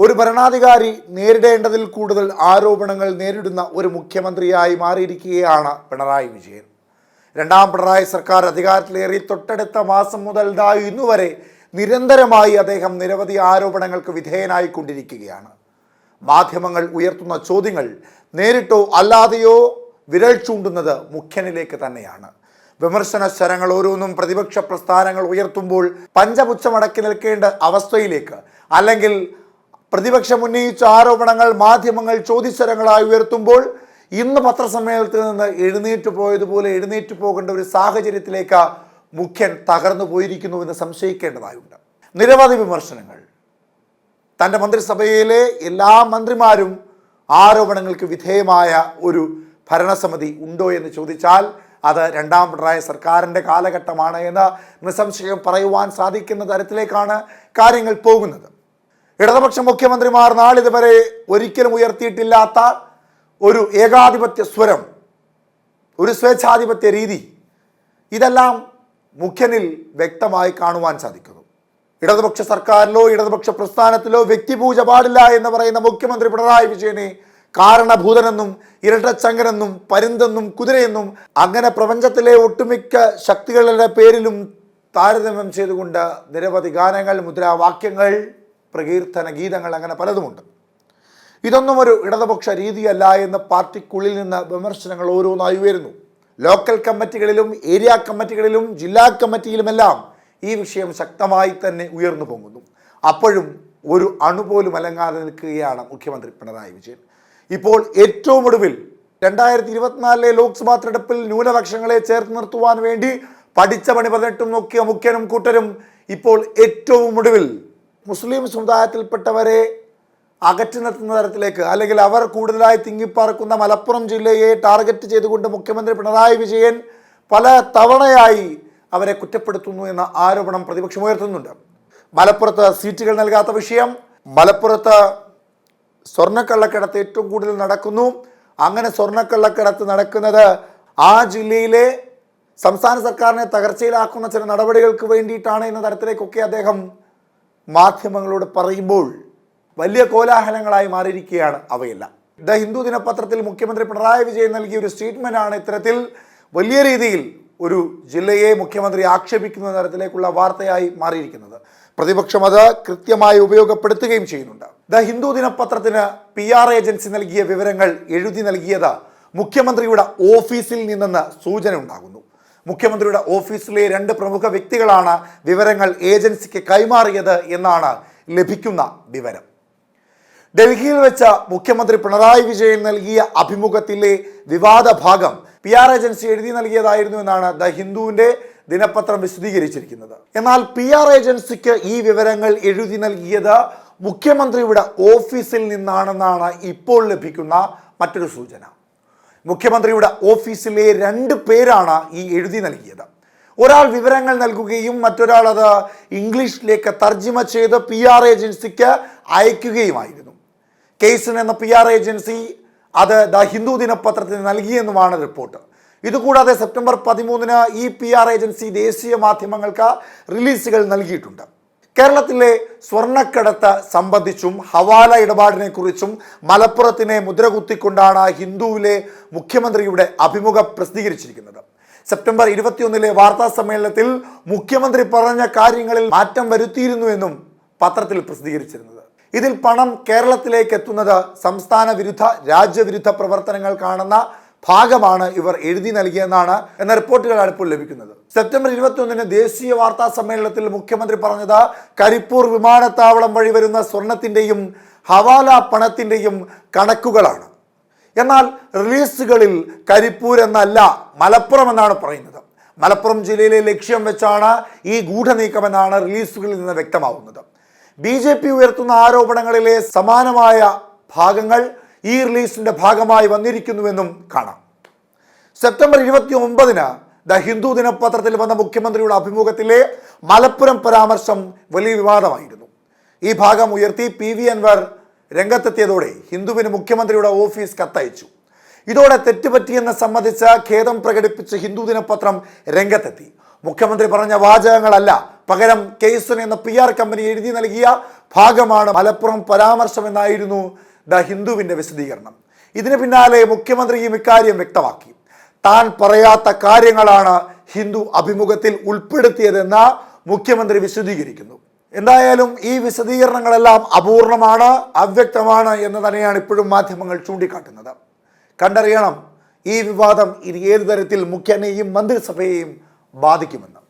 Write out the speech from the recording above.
ഒരു ഭരണാധികാരി നേരിടേണ്ടതിൽ കൂടുതൽ ആരോപണങ്ങൾ നേരിടുന്ന ഒരു മുഖ്യമന്ത്രിയായി മാറിയിരിക്കുകയാണ് പിണറായി വിജയൻ. രണ്ടാം പിണറായി സർക്കാർ അധികാരത്തിലേറി തൊട്ടടുത്ത മാസം മുതൽ ദാ ഇന്നുവരെ നിരന്തരമായി അദ്ദേഹം നിരവധി ആരോപണങ്ങൾക്ക് വിധേയനായിക്കൊണ്ടിരിക്കുകയാണ്. മാധ്യമങ്ങൾ ഉയർത്തുന്ന ചോദ്യങ്ങൾ നേരിട്ടോ അല്ലാതെയോ വിരൽ ചൂണ്ടുന്നത് മുഖ്യനിലേക്ക് തന്നെയാണ്. വിമർശന സ്വരങ്ങൾ ഓരോന്നും പ്രതിപക്ഷ പ്രസ്ഥാനങ്ങൾ ഉയർത്തുമ്പോൾ പഞ്ചപുച്ഛമടക്കി നിൽക്കേണ്ട അവസ്ഥയിലേക്ക് അല്ലെങ്കിൽ പ്രതിപക്ഷം ഉന്നയിച്ച ആരോപണങ്ങൾ മാധ്യമങ്ങൾ ചോദ്യസ്വരങ്ങളായി ഉയർത്തുമ്പോൾ ഇന്ന് പത്രസമ്മേളനത്തിൽ നിന്ന് എഴുന്നേറ്റ് പോയതുപോലെ എഴുന്നേറ്റ് പോകേണ്ട ഒരു സാഹചര്യത്തിലേക്ക് മുഖ്യൻ തകർന്നു പോയിരിക്കുന്നു എന്ന് സംശയിക്കേണ്ടതായുണ്ട്. നിരവധി വിമർശനങ്ങൾ. തന്റെ മന്ത്രിസഭയിലെ എല്ലാ മന്ത്രിമാരും ആരോപണങ്ങൾക്ക് വിധേയമായ ഒരു ഭരണസമിതി ഉണ്ടോ എന്ന് ചോദിച്ചാൽ അത് രണ്ടാം പിണറായി സർക്കാരിന്റെ കാലഘട്ടമാണ് എന്ന് നിസ്സംശയം പറയുവാൻ സാധിക്കുന്ന തരത്തിലേക്കാണ് കാര്യങ്ങൾ പോകുന്നത്. ഇടതുപക്ഷ മുഖ്യമന്ത്രിമാർ നാളിതുവരെ ഒരിക്കലും ഉയർത്തിയിട്ടില്ലാത്ത ഒരു ഏകാധിപത്യ സ്വരം ഒരു സ്വേച്ഛാധിപത്യ രീതി ഇതെല്ലാം മുഖ്യനിൽ വ്യക്തമായി കാണുവാൻ സാധിക്കുന്നു. ഇടതുപക്ഷ സർക്കാരിലോ ഇടതുപക്ഷ പ്രസ്ഥാനത്തിലോ വ്യക്തിപൂജ പാടില്ല എന്ന് പറയുന്ന മുഖ്യമന്ത്രി പിണറായി വിജയനെ കാരണഭൂതനെന്നും ഇരട്ടച്ചങ്കനെന്നും പരുന്തെന്നും കുതിരയെന്നും അങ്ങനെ പ്രപഞ്ചത്തിലെ ഒട്ടുമിക്ക ശക്തികളുടെ പേരിലും താരതമ്യം ചെയ്തുകൊണ്ട് നിരവധി ഗാനങ്ങൾ മുദ്രാവാക്യങ്ങൾ പ്രകീർത്തന ഗീതങ്ങൾ അങ്ങനെ പലതുമുണ്ട്. ഇതൊന്നും ഒരു ഇടതുപക്ഷ രീതിയല്ല എന്ന് പാർട്ടിക്കുള്ളിൽ നിന്ന് വിമർശനങ്ങൾ ഓരോന്നായി വരുന്നു ലോക്കൽ കമ്മിറ്റികളിലും ഏരിയ കമ്മിറ്റികളിലും ജില്ലാ കമ്മിറ്റിയിലുമെല്ലാം ഈ വിഷയം ശക്തമായി തന്നെ ഉയർന്നു പൊങ്ങുന്നു. അപ്പോഴും ഒരു അണുപോലും അലങ്ങാതെ നിൽക്കുകയാണ് മുഖ്യമന്ത്രി പിണറായി വിജയൻ. ഇപ്പോൾ ഏറ്റവും ഒടുവിൽ രണ്ടായിരത്തി ഇരുപത്തിനാലിലെ ലോക്സഭാ തെരഞ്ഞെടുപ്പിൽ ന്യൂനപക്ഷങ്ങളെ ചേർത്ത് നിർത്തുവാൻ വേണ്ടി പഠിച്ച പണി പതിനെട്ടും നോക്കിയ മുഖ്യനും കൂട്ടരും ഇപ്പോൾ ഏറ്റവും ഒടുവിൽ മുസ്ലിം സമുദായത്തിൽപ്പെട്ടവരെ അകറ്റി നിർത്തുന്ന തരത്തിലേക്ക് അല്ലെങ്കിൽ അവർ കൂടുതലായി തിങ്ങിപ്പാർക്കുന്ന മലപ്പുറം ജില്ലയെ ടാർഗറ്റ് ചെയ്തുകൊണ്ട് മുഖ്യമന്ത്രി പിണറായി വിജയൻ പല തവണയായി അവരെ കുറ്റപ്പെടുത്തുന്നു എന്ന ആരോപണം പ്രതിപക്ഷം ഉയർത്തുന്നുണ്ട്. മലപ്പുറത്ത് സീറ്റുകൾ നൽകാത്ത വിഷയം മലപ്പുറത്ത് സ്വർണക്കള്ളക്കടത്ത് ഏറ്റവും കൂടുതൽ നടക്കുന്നു. അങ്ങനെ സ്വർണക്കള്ളക്കടത്ത് നടക്കുന്നത് ആ ജില്ലയിലെ സംസ്ഥാന സർക്കാരിനെ തകർച്ചയിലാക്കുന്ന ചില നടപടികൾക്ക് വേണ്ടിയിട്ടാണ് എന്ന തരത്തിലേക്കൊക്കെ അദ്ദേഹം മാധ്യമങ്ങളോട് പറയുമ്പോൾ വലിയ കോലാഹലങ്ങളായി മാറിയിരിക്കുകയാണ് അവയെല്ലാം. ദ ഹിന്ദു ദിനപത്രത്തിൽ മുഖ്യമന്ത്രി പിണറായി വിജയൻ നൽകിയ ഒരു സ്റ്റേറ്റ്മെന്റ് ആണ് ഇത്തരത്തിൽ വലിയ രീതിയിൽ ഒരു ജില്ലയെ മുഖ്യമന്ത്രി ആക്ഷേപിക്കുന്ന തരത്തിലേക്കുള്ള വാർത്തയായി മാറിയിരിക്കുന്നത്. പ്രതിപക്ഷം അത് കൃത്യമായി ഉപയോഗപ്പെടുത്തുകയും ചെയ്യുന്നുണ്ട്. ദ ഹിന്ദു ദിനപത്രത്തിന് പി ആർ ഏജൻസി നൽകിയ വിവരങ്ങൾ എഴുതി നൽകിയത് മുഖ്യമന്ത്രിയുടെ ഓഫീസിൽ നിന്നെന്ന് സൂചന ഉണ്ടാകുന്നു. മുഖ്യമന്ത്രിയുടെ ഓഫീസിലെ രണ്ട് പ്രമുഖ വ്യക്തികളാണ് വിവരങ്ങൾ ഏജൻസിക്ക് കൈമാറിയത് എന്നാണ് ലഭിക്കുന്ന വിവരം. ഡൽഹിയിൽ വെച്ച മുഖ്യമന്ത്രി പിണറായി വിജയൻ നൽകിയ അഭിമുഖത്തിലെ വിവാദ ഭാഗം പി ആർ ഏജൻസി എഴുതി നൽകിയതായിരുന്നു എന്നാണ് ദ ഹിന്ദുവിന്റെ ദിനപത്രം വിശദീകരിച്ചിരിക്കുന്നത്. എന്നാൽ പി ആർ ഏജൻസിക്ക് ഈ വിവരങ്ങൾ എഴുതി നൽകിയത് മുഖ്യമന്ത്രിയുടെ ഓഫീസിൽ നിന്നാണെന്നാണ് ഇപ്പോൾ ലഭിക്കുന്ന മറ്റൊരു സൂചന. മുഖ്യമന്ത്രിയുടെ ഓഫീസിലെ രണ്ട് പേരാണ് ഈ എഴുതി നൽകിയത്. ഒരാൾ വിവരങ്ങൾ നൽകുകയും മറ്റൊരാൾ അത് ഇംഗ്ലീഷിലേക്ക് തർജിമ ചെയ്ത് പി ആർ ഏജൻസിക്ക് അയക്കുകയുമായിരുന്നു. കേസിൻ എന്ന പി ആർ ഏജൻസി അത് ദ ഹിന്ദു ദിനപത്രത്തിന് നൽകിയെന്നുമാണ് റിപ്പോർട്ട്. ഇതുകൂടാതെ സെപ്റ്റംബർ പതിമൂന്നിന് ഈ പി ആർ ഏജൻസി ദേശീയ മാധ്യമങ്ങൾക്ക് റിലീസുകൾ നൽകിയിട്ടുണ്ട്. കേരളത്തിലെ സ്വർണക്കടത്ത് സംബന്ധിച്ചും ഹവാല ഇടപാടിനെ കുറിച്ചും മലപ്പുറത്തിനെ മുദ്രകുത്തിക്കൊണ്ടാണ് ഹിന്ദുവിലെ മുഖ്യമന്ത്രിയുടെ അഭിമുഖം പ്രസിദ്ധീകരിച്ചിരിക്കുന്നത്. സെപ്റ്റംബർ ഇരുപത്തിയൊന്നിലെ വാർത്താ സമ്മേളനത്തിൽ മുഖ്യമന്ത്രി പറഞ്ഞ കാര്യങ്ങളിൽ മാറ്റം വരുത്തിയിരുന്നുവെന്നും പത്രത്തിൽ പ്രസിദ്ധീകരിച്ചിരുന്നത്. ഇതിൽ പണം കേരളത്തിലേക്ക് എത്തുന്നത് സംസ്ഥാന വിരുദ്ധ രാജ്യവിരുദ്ധ പ്രവർത്തനങ്ങൾ കാണുന്ന ഭാഗമാണ് ഇവർ എഴുതി നൽകിയെന്നാണ് എന്ന റിപ്പോർട്ടുകളാണ് ഇപ്പോൾ ലഭിക്കുന്നത്. സെപ്റ്റംബർ ഇരുപത്തിയൊന്നിന് ദേശീയ വാർത്താ സമ്മേളനത്തിൽ മുഖ്യമന്ത്രി പറഞ്ഞത് കരിപ്പൂർ വിമാനത്താവളം വഴി വരുന്ന സ്വർണത്തിന്റെയും ഹവാല പണത്തിന്റെയും കണക്കുകളാണ്. എന്നാൽ റിലീസുകളിൽ കരിപ്പൂർ എന്നല്ല മലപ്പുറം എന്നാണ് പറയുന്നത്. മലപ്പുറം ജില്ലയിലെ ലക്ഷ്യം വെച്ചാണ് ഈ ഗൂഢനീക്കമെന്നാണ് റിലീസുകളിൽ നിന്ന് വ്യക്തമാവുന്നത്. ബി ജെ പി ഉയർത്തുന്ന ആരോപണങ്ങളിലെ സമാനമായ ഭാഗങ്ങൾ ഈ റിലീസിന്റെ ഭാഗമായി വന്നിരിക്കുന്നുവെന്നും കാണാം. സെപ്റ്റംബർ ഇരുപത്തി ഒമ്പതിന് ദ ഹിന്ദു ദിനപത്രത്തിൽ വന്ന മുഖ്യമന്ത്രിയുടെ അഭിമുഖത്തിലെ മലപ്പുറം പരാമർശം വലിയ വിവാദമായിരുന്നു. ഈ ഭാഗം ഉയർത്തി പി വി അൻവർ രംഗത്തെത്തിയതോടെ ഹിന്ദുവിന് മുഖ്യമന്ത്രിയുടെ ഓഫീസ് കത്തയച്ചു. ഇതോടെ തെറ്റുപറ്റിയെന്ന് സംബന്ധിച്ച് ഖേദം പ്രകടിപ്പിച്ച് ഹിന്ദു ദിനപത്രം രംഗത്തെത്തി. മുഖ്യമന്ത്രി പറഞ്ഞ വാചകങ്ങളല്ല പകരം കെയ്സൺ എന്ന പി ആർ കമ്പനി എഴുതി നൽകിയ ഭാഗമാണ് മലപ്പുറം പരാമർശമെന്നായിരുന്നു ദ ഹിന്ദുവിന്റെ വിശദീകരണം. ഇതിന് പിന്നാലെ മുഖ്യമന്ത്രിയും ഇക്കാര്യം വ്യക്തമാക്കി. താൻ പറയാത്ത കാര്യങ്ങളാണ് ഹിന്ദു അഭിമുഖത്തിൽ ഉൾപ്പെടുത്തിയതെന്ന് മുഖ്യമന്ത്രി വിശദീകരിക്കുന്നു. എന്തായാലും ഈ വിശദീകരണങ്ങളെല്ലാം അപൂർണമാണ് അവ്യക്തമാണ് എന്ന് തന്നെയാണ് ഇപ്പോഴും മാധ്യമങ്ങൾ ചൂണ്ടിക്കാട്ടുന്നത്. കണ്ടറിയണം ഈ വിവാദം ഇനി ഏതു തരത്തിൽ മുഖ്യനെയും മന്ത്രിസഭയെയും ബാധിക്കുമെന്ന്.